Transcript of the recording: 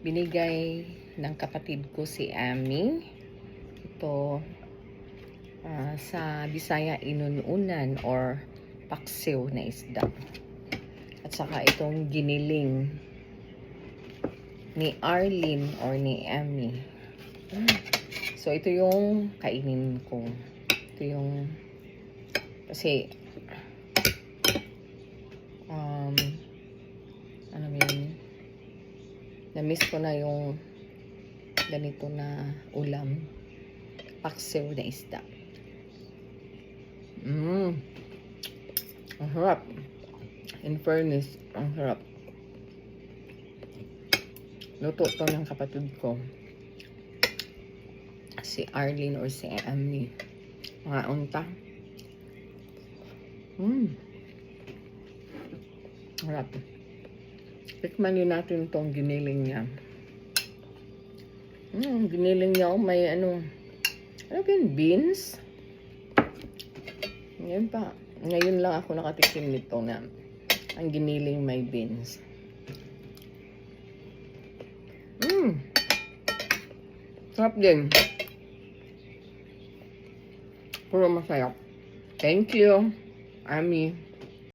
binigay ng kapatid ko si Ami. Ito ah, sa Bisaya inununan or paksiw na isda. At saka itong giniling ni Arlene or ni Ami. So ito yung kainin ko. Ito yung kasi na-miss ko na yung ganito na ulam. Paksiw na isda. Mmm ang harap. In fairness ang harap. Luto to ng kapatid ko. Si Arlene or si Emily. Mga unta. Mmm harap Tikman din natin tong giniling niya. Hmm, giniling niya, oh, may ano, ano yun, beans? Ngayon pa, ngayon lang ako nakatikim nito na ang giniling may beans. Hmm, sarap din. Puro masarap. Thank you, Ami.